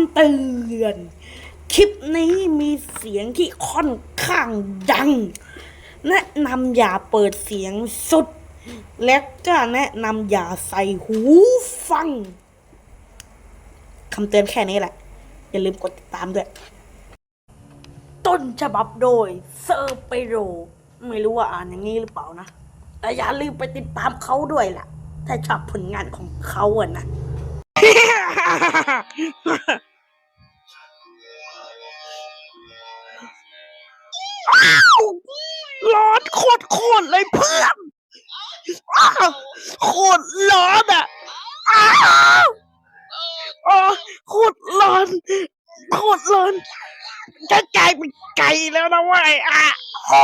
ำเตือน คลิปนี้มีเสียงที่ค่อนข้างดัง แนะนำอย่าเปิดเสียงสุด และก็แนะนำอย่าใส่หูฟังคำเตือนแค่นี้แหละ อย่าลืมกดติดตามด้วย ต้นฉบับโดยเซอร์เปโร ไม่รู้ว่าอ่านอย่างนี้หรือเปล่านะ แต่อย่าลืมไปติดตามเขาด้วยล่ะ ถ้าชอบผลงานของเขาอะนะ ร้อนโคตรโคตรเลยเพื่อนโคตรร้อนอะอ้าวอ๋อโคตรร้อนโคตรร้อนจะกลายเป็นไก่แล้วนะเว้ยอะโอ้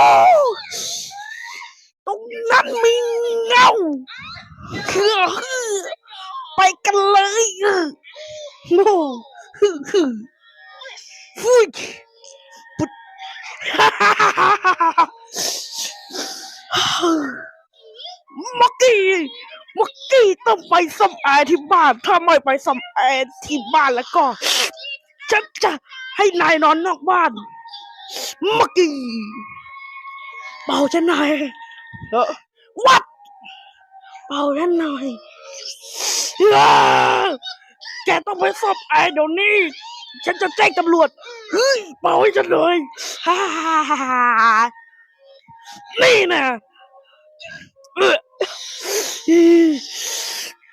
ตรงนั้นมีเงาเคือ ไปกันเลยโน่ฮึฮึฟุยปุดมักกี้มักกี้ต้องไปซ่อมแอร์ที่บ้าน ถ้าไม่ไปซ่อมแอร์ที่บ้านแล้วก็ฉันจะให้นายนอนนอกบ้านมักกี้เป่าฉันหน่อยเออวัดเป่าฉันหน่อยอ้า แกต้องไปซ่อมแอร์เดี๋ยวนี้ ฉันจะแจ้งตำรวจ เฮ้ยเป่าให้ฉันเลยฮ่าฮ่าฮ่าฮ่านี่นะเออ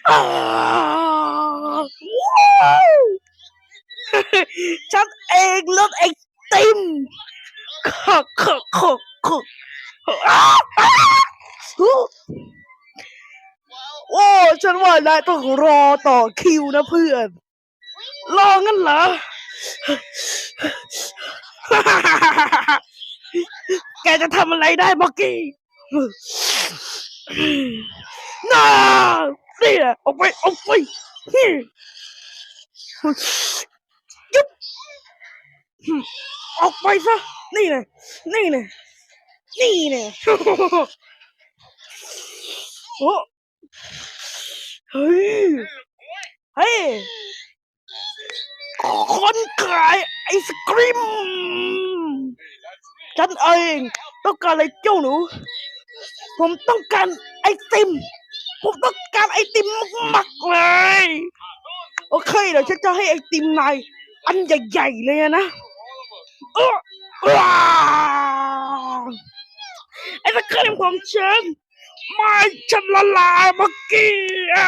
อ่าว้าวฉันเองรถไอติมขอขอขอขออ้าว ฉันว่านายต้องรอต่อคิวนะเพื่อน รองั้นเหรอ แกจะทำอะไรได้บอกกี้น่านี่แหละออกไปออกไปยุบออกไปซะ นี่แหละนี่แหละนี่แหละโอ้ เฮ้ย เฮ้ย คนขายไอศกรีม ฉันเองต้องการอะไรเจ้าหนู ผมต้องการไอติม ผมต้องการไอติมมากๆเลย โอเคเดี๋ยวฉันจะให้ไอติมนายอันใหญ่ๆเลยนะเออว้าไอศกรีมของฉัน ไม่ฉันละลายเมื่อกี้อะ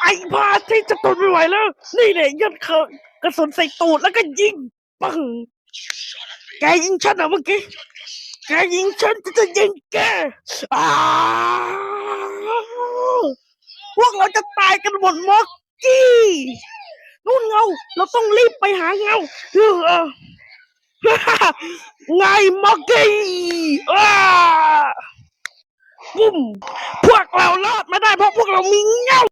ไอ้พาที่จะทนไม่ไหวแล้ว นี่เนี่ยยัดเขากระสุนใส่ตูดแล้วก็ยิงปังแกยิงฉันเหรอเมื่อกี้แกยิงฉันจะจะยิงแกอ้าพวกเราจะตายกันหมดมอกกี้นู่นเงา เราต้องรีบไปหาเงาเออ ไงมอกกี้อ้าปุ้มพวกเรารอดมาได้เพราะพวกเรามีเงา